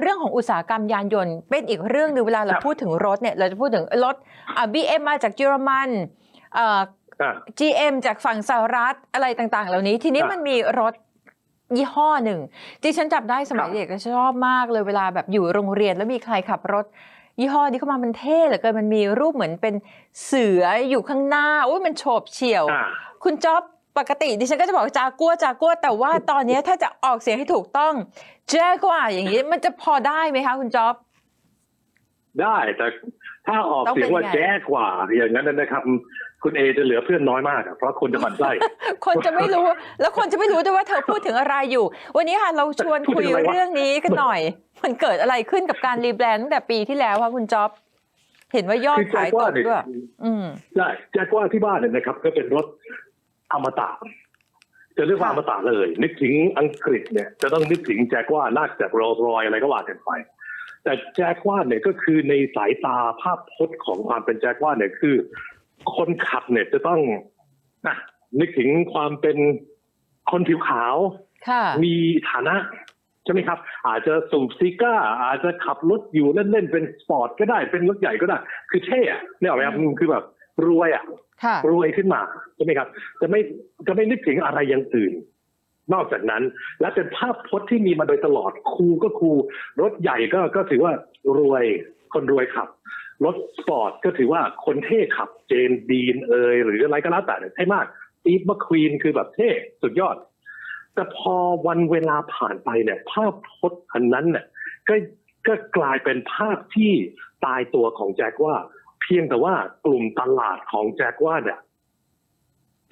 เรื่องของอุตสาหกรรมยานยนต์เป็นอีกเรื่องหนึ่งเวลาเราครับพูดถึงรถเนี่ยเราจะพูดถึงรถอ่าบีเอ็มมาจากเยอรมันเอ่ออ่า GM จากฝั่งสหรัฐอะไรต่างๆ เหล่านี้ ทีนี้ครับมันมีรถยี่ห้อหนึ่งที่ฉันจับได้สมัยครับเด็กก็ชอบมากเลยเวลาแบบอยู่โรงเรียนแล้วมีใครขับรถ ยี่ห้อนี้เข้ามามันเท่เหลือเกินมันมีรูปเหมือนเป็นเสืออยู่ข้างหน้าอุ้ยมันโฉบเฉี่ยวอ่าคุณจ๊อบ ปกติดิฉันก็จะบอกจากัวจากัวแต่ว่าตอนนี้ถ้าจะออกเสียงให้ถูกต้องแจ้กว่าอย่างนี้มันจะพอได้ไหมคะ คุณจ๊อบ ได้แต่ถ้าออกต้องเสียงว่าเป็นไงแจ๊กว่า อย่างนั้นนะครับ คุณเอจะเหลือเพื่อนน้อยมากอะเพราะคนจะหมั่นไส้คนจะไม่รู้ แล้วคนจะไม่รู้ด้วยว่าเธอพูดถึงอะไรอยู่ วันนี้ค่ะเราชวนพูดคุถึยงอะไรวะเรื่องนี้กันหน่อย มันเกิดอะไรขึ้นกับการรีแบรนด์ตั้งแต่ปีที่แล้วคะคุณจ๊อบเห็นว่ายอดคือแจ๊ขายกตว่ากเนี่ยด้วยอืมได้แจ๊กว่าที่บ้านเนี่ยนะครับ ก็เป็นรถ อมตะจะเรียกว่าอค่ะมตะเลย นึกถึงอังกฤษเนี่ยจะต้องนึกถึงแจ๊กว่านอกจากโรลส์รอยอะไรก็ว่ากันไป แต่แจ๊กว่าเนี่ยก็คือในสายตาภาพพจน์ของความเป็นแจ๊กว่าเนี่ยคือ คนขับเนี่ยจะต้องนะนึกถึงความเป็นคนผิวขาวค่ะมีฐานะใช่ไหมครับ อาจจะสูบซิก้า อาจจะขับรถอยู่เล่นๆเป็นสปอร์ตก็ได้เป็นรถใหญ่ก็ได้ คือเท่อะเนี่ยหรอกไหมครับอืมคือแบบ รวยอะค่ะรวยขึ้นมาใช่ไหมครับ จะไม่จะไม่นึกถึงอะไรอย่างอื่น นอกจากนั้น และเป็นภาพพจน์ที่มีมาโดยตลอดคูลก็คูลรถใหญ่ก็ก็ถือว่ารวยคนรวยขับรถสปอร์ตก็ถือว่าคนเท่ขับ เจนดีนเอยหรืออะไรก็แล้วแต่เนี่ยเท่มากอีฟมาควีนคือแบบเท่สุดยอด แต่พอวันเวลาผ่านไปเนี่ย ภาพพจน์อันนั้นเนี่ยก็ก็กลายเป็นภาพที่ตายตัวของแจ็คว่า เพียงแต่ว่ากลุ่มตลาดของแจ็คว่าเนี่ย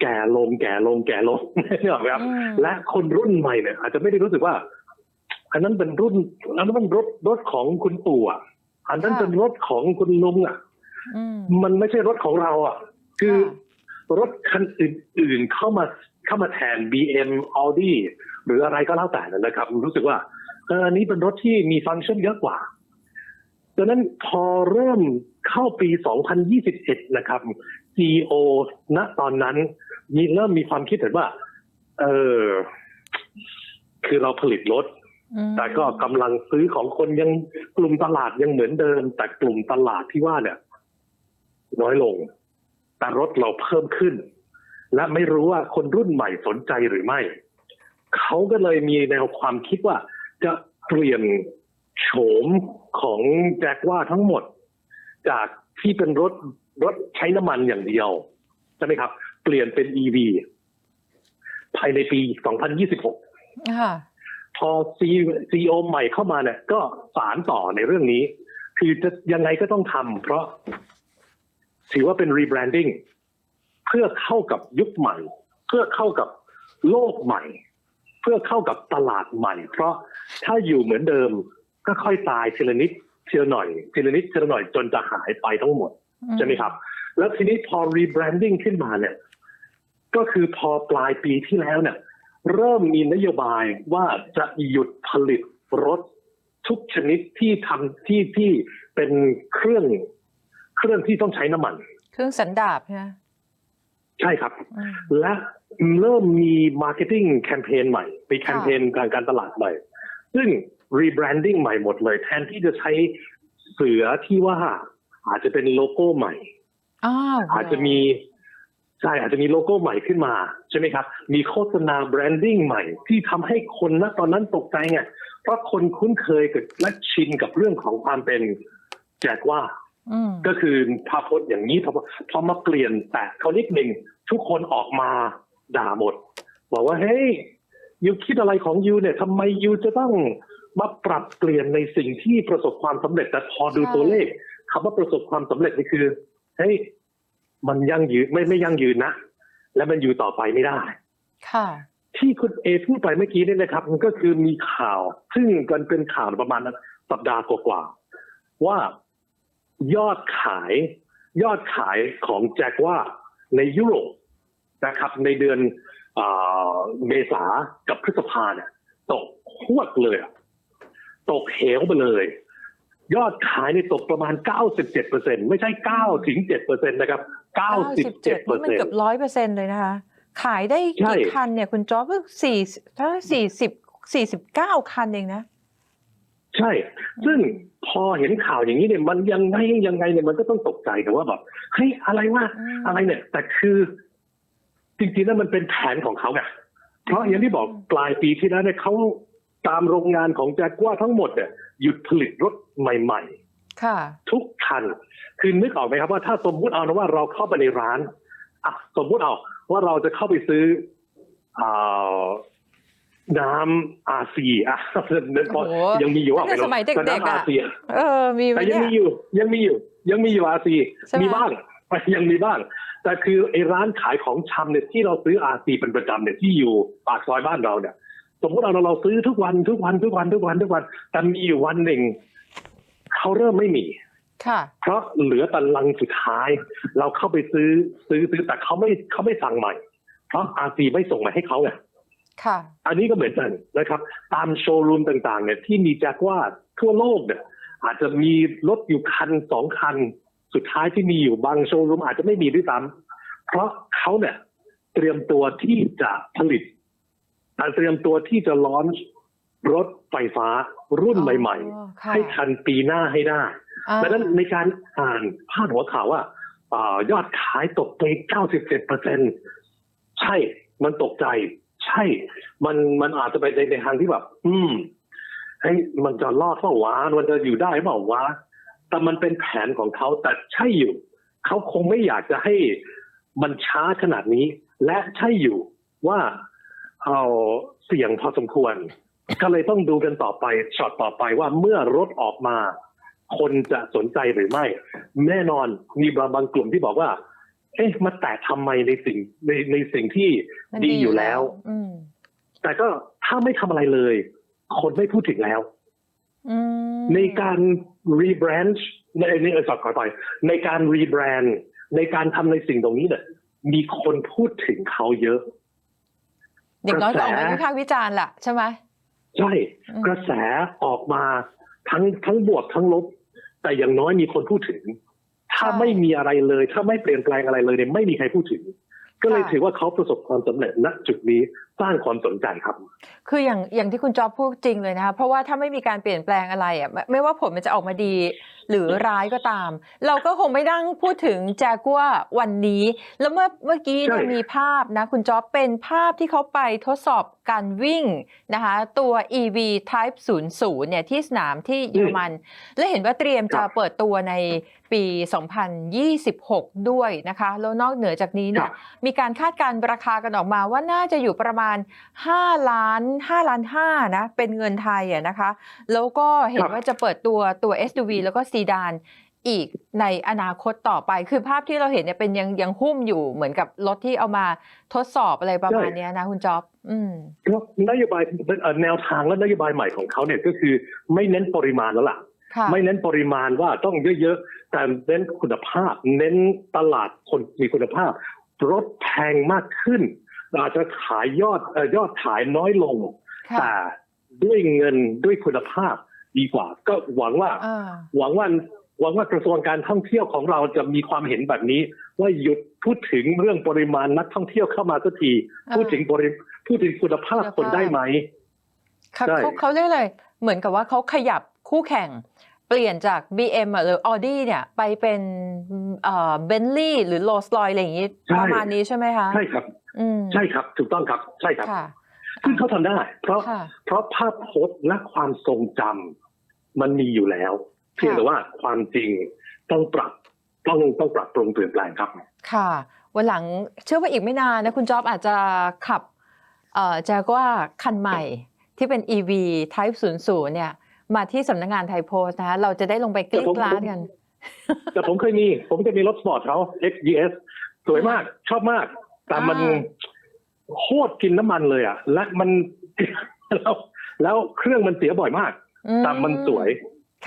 แก่ลงแก่ลงแก่ลงเนี่ยหรอกไหมครับอืมและคนรุ่นใหม่เนี่ยอาจจะไม่ได้รู้สึกว่า อันนั้นเป็นรุ่นอันนั้นมันรถรถของคุณปู่อะ อันนั้นค่ะเป็นรถของคุณลุงอะอืมมันไม่ใช่รถของเรา อะ คือค่ะรถคันอื่นๆเข้ามาเข้ามาแทน BM Audi หรืออะไรก็แล้วแต่นะครับ รู้สึกว่าเอออันนี้เป็นรถที่มีฟังก์ชันเยอะกว่า ดังนั้นพอเริ่มเข้าปี 2021 นะครับ CEO ณตอนนั้นมีเริ่มมีความคิดเห็นว่า เออ คือเราผลิตรถอืมแต่ก็กำลังซื้อของคนยังกลุ่มตลาดยังเหมือนเดิม แต่กลุ่มตลาดที่ว่าเนี่ย น้อยลง แต่รถเราเพิ่มขึ้น และไม่รู้ว่าคนรุ่นใหม่สนใจหรือไม่ เขาก็เลยมีแนวความคิดว่าจะเปลี่ยน โฉมของแจ็คว่าทั้งหมด จากที่เป็นรถรถใช้น้ำมันอย่างเดียว ใช่ไหมครับ เปลี่ยนเป็น EV ภายในปี 2026ค่ะพอซีโอใหม่เข้ามาเนี่ย ก็สารต่อในเรื่องนี้ คือจะยังไงก็ต้องทำเพราะ ถือว่าเป็นรีแบรนดิ้งเพื่อเข้ากับยุคใหม่ เพื่อเข้ากับโลกใหม่ เพื่อเข้ากับตลาดใหม่ เพราะถ้าอยู่เหมือนเดิม ก็ค่อยตายทีละนิดทีละหน่อยทีละนิดทีละหน่อยจนจะหายไปทั้งหมดใช่ไหมครับ แล้วทีนี้พอรีแบรนดิ้งขึ้นมาเนี่ยก็คือพอปลายปีที่แล้วเนี่ย เริ่มมีนโยบายว่าจะหยุดผลิตรถทุกชนิดที่ทำที่ที่เป็นเครื่องเครื่องที่ต้องใช้น้ำมัน เครื่องสันดาบใช่ไหมใช่ครับอืมและเริ่มมีมาร์เก็ตติ้งแคมเปญใหม่มีแคมเปญการการตลาดใหม่ ซึ่ง รีแบรนดิ้งใหม่หมดเลย แทนที่จะใช้เสือที่ว่าอาจจะเป็นโลโก้ใหม่อ้าวอาจจะมีใช่อาจจะมีโลโก้ใหม่ขึ้นมาใช่ไหมครับ มีโฆษณาแบรนดิ้งใหม่ ที่ทำให้คนณตอนนั้นตกใจไงเพราะคนคุ้นเคยกับและชินกับเรื่องของความเป็นแจกว่าอืมก็คือภาพพจน์อย่างนี้พอพอมาเปลี่ยนแตะเขานิดหนึ่งทุกคนออกมาด่าหมด บอกว่าเฮ้ยยูคิดอะไรของยูเนี่ยทำไมยูจะต้อง มาปรับเปลี่ยนในสิ่งที่ประสบความสำเร็จแต่พอดูใช่ตัวเลขคำว่าประสบความสำเร็จนี่คือเฮ้ยมันยั่งยืนไม่ไม่ยั่งยืนนะและมันอยู่ต่อไปไม่ได้ ค่ะ ที่คุณเอพูดไปเมื่อกี้เนี่ยนะครับ มันก็คือมีข่าว ซึ่งกันเป็นข่าวประมาณสัปดาห์กว่าๆว่ายอดขาย ยอดขายของแจ็คว่าในยุโรปนะครับ ในเดือนอาเมษากับพฤษภาเนี่ยตกหวดเลยอะ ตกเหวไปเลย ยอดขายในตกประมาณ 97เปอร์เซ็นไม่ใช่9ถึง7เปอร์เซ็นนะครับ 97เปอนี่ร์มันเซ็นเกือบร้อยเปอร์เซ็นเลยนะคะ ขายได้ใช่กี่คันเนี่ย คุณจ๊อบก็สี่ถ้าสี่สิบสี่สิบเก้าคันเองนะ ใช่ ซึ่งพอเห็นข่าวอย่างนี้เนี่ยมันยังไงยังไงเนี่ยมันก็ต้องตกใจแต่ว่าแบบเฮ้ยอะไรวะอืมอะไรเนี่ย แต่คือจริงๆแล้วมันเป็นแผนของเขาไงเพราะอย่างที่บอกปลายปีที่แล้วเนี่ยเขา ตามโรงงานของแจ็กว่าทั้งหมดเนี่ยหยุดผลิตรถใหม่ๆค่ะทุกคัน คือนึกออกไหมครับว่าถ้าสมมุติเอานะว่าเราเข้าไปในร้านอะสมมุติเอาว่าเราจะเข้าไปซื้ออ่าน้ำอาซีอะโอ้โหยังมีอยู่อะตั้งแต่สมัยเด็กๆแต่น้ำอาอะซีเออมีไหมแต่ยังเนี่มียอยู่ ยังมีอยู่ ยังมีอยู่อาซีใช่ไหมมีบ้างยังมีบ้าง แต่คือไอ้ร้านขายของชำเนี่ยที่เราซื้ออาซีเป็นประจำเนี่ยที่อยู่ปากซอยบ้านเราเนี่ย สมมติเราเราซื้อทุกวันทุกวันทุกวันทุกวันทุกวัน แต่มีอยู่วันหนึ่งเขาเริ่มไม่มีค่ะเพราะเหลือแต่ลังสุดท้าย เราเข้าไปซื้อซื้อซื้อแต่เขาไม่เขาไม่สั่งใหม่ เพราะอาซีไม่ส่งมาให้เขาไงค่ะ อันนี้ก็เหมือนกันนะครับ ตามโชว์รูมต่างๆเนี่ยที่มีแจ็คว่าทั่วโลกเนี่ย อาจจะมีรถอยู่คันสองคัน สุดท้ายที่มีอยู่บางโชว์รูมอาจจะไม่มีด้วยซ้ำเพราะเขาเนี่ย เตรียมตัวที่จะผลิต แต่เตรียมตัวที่จะล้อนรถไฟฟ้ารุ่นใหม่อ๋อๆค่ะให้ทันปีหน้าให้ได้อ่าดังนั้นในการอ่านพาดหัวข่าวว่าอายอดขายตกไป97เปอร์เซ็นใช่ มันตกใจ ใช่ มันมันอาจจะไปในในทางที่แบบ อืมเฮ้ยมันจะรอดเปล่าวะมันจะอยู่ได้เปล่าวะแต่มันเป็นแผนของเขาแต่ใช่อยู่ เขาคงไม่อยากจะให้มันช้าขนาดนี้ และใช่อยู่ว่า เอาเสี่ยงพอสมควร ก็เลยต้องดูกันต่อไปช็อตต่อไปว่าเมื่อรถออกมา คนจะสนใจหรือไม่ แน่นอนมีบางบางกลุ่มที่บอกว่า เอ๊ะมาแตะทำไมในสิ่งในในสิ่งที่มันดีอยู่แล้วอืมแต่ก็ถ้าไม่ทำอะไรเลย คนไม่พูดถึงแล้วอืมในการรีแบรนด์ในในเออสอดขอไปในการรีแบรนด์ในการทำในสิ่งตรงนี้เนี่ยมีคนพูดถึงเขาเยอะ อย่างน้อยก็ออกกมาระแสวิพากษ์วิจารณ์ล่ะใช่ไหมใช่อืมกระแสออกมาทั้งทั้งบวกทั้งลบ แต่อย่างน้อยมีคนพูดถึง ถ้าไม่มีอะไรเลย ถ้าไม่เปลี่ยนแปลงอะไรเลยเนี่ยไม่มีใครพูดถึง ก็เลยถือว่าเขาประสบความสำเร็จณจุดนี้สร้างความสนใจครับ คืออย่างอย่างที่คุณจอบพูดจริงเลยนะคะเพราะว่าถ้าไม่มีการเปลี่ยนแปลงอะไรอะไม่ไม่ว่าผลมันจะออกมาดี หรือร้ายก็ตาม เราก็คงไม่นั่งพูดถึงจากัววันนี้ แล้วเมื่อเมื่อกี้เนี่ยใช่มีภาพนะคุณจอบเป็นภาพที่เขาไปทดสอบการวิ่งนะคะตัว EV Type 00เนี่ยที่สนามที่เยอรมัน และเห็นว่าเตรียมจะครับเปิดตัวในปี 2026 ด้วยนะคะแล้วนอกเหนือจากนี้คเนี่รัยบมีการคาดการณ์ราคากันออกมาว่าน่าจะอยู่ประมาณ5 ล้าน5ล้าน5นะเป็นเงินไทยอะนะคะ แล้วก็เห็คนรับว่าจะเปิดตัวตัว SUV แล้วก็ซีดานอีกในอนาคตต่อไป คือภาพที่เราเห็นเนี่ยเป็นยังยังหุ้มอยู่เหมือนกับรถที่เอามาทดสอบอะไรประมาณเนี้ยนะคุณจ๊อบ อืมก็นโยบายเอ่อแนวทางและนโยบายใหม่ของเขาเนี่ยก็คือไม่เน้นปริมาณแล้วล่ะค่ะ ไม่เน้นปริมาณว่าต้องเยอะๆ แต่เน้นคุณภาพ เน้นตลาดคนมีคุณภาพ รถแพงมากขึ้น อาจจะขายยอดเอ่อยอดขายน้อยลงค่ะแต่ด้วยเงินด้วยคุณภาพดีกว่า ก็หวังว่าอ่า หวังว่าหวังว่ากระทรวงการท่องเที่ยวของเราจะมีความเห็นแบบนี้ ว่าหยุดพูดถึงเรื่องปริมาณนักท่องเที่ยวเข้ามาสักทีอ่าพูดถึงปริพูดถึงคุณภาพคุณภาพคนได้ไหมเขาใช่เขาเขาเรียกอะไรเหมือนกับว่าเขาขยับคู่แข่ง เปลี่ยนจาก BM อะหรือ Audi เนี่ยไปเป็นเอ่อ Bentley หรือ Rolls Royce อะไรอย่างนี้ใช่ประมาณนี้ใช่ไหมคะ ใช่ครับอืมใช่ครับถูกต้องครับใช่ครับค่ะซึ่งเขาทำได้ เพราะค่ะเพราะภาพโพสต์และความทรงจำมันมีอยู่แล้ว เพียงแต่ว่าความจริงต้องปรับต้องต้องปรับปรุงเปลี่ยนแปลงครับ ค่ะ วันหลังเชื่อว่าอีกไม่นานนะคุณจ๊อบอาจจะขับเอ่อจากว่าคันใหม่ที่เป็น EV Type 00เนี่ย มาที่สำนักงานไทยโพสต์นะคะเราจะได้ลงไปกลิ้งกลาดกัน แต่ผมเคยมี ผมจะมีรถสปอร์ตเขา XGS สวยมาก ชอบมาก แต่มันอ่าโคตรกินน้ำมันเลยอะ และมันแล้วแล้วเครื่องมันเสียบ่อยมาก แต่มันสวย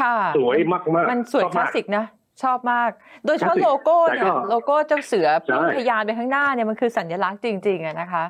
ค่ะ สวยมากมากมันสวยชอบคลามากสสิกนะ ชอบมาก โดยเฉพาะคลาสสิกโลโก้แต่เนี่ก็ยโลโก้เจ้าเสือใช่พุ่งทะยานไปข้างหน้าเนี่ยมันคือสัญลักษณ์จริง ๆอะนะคะ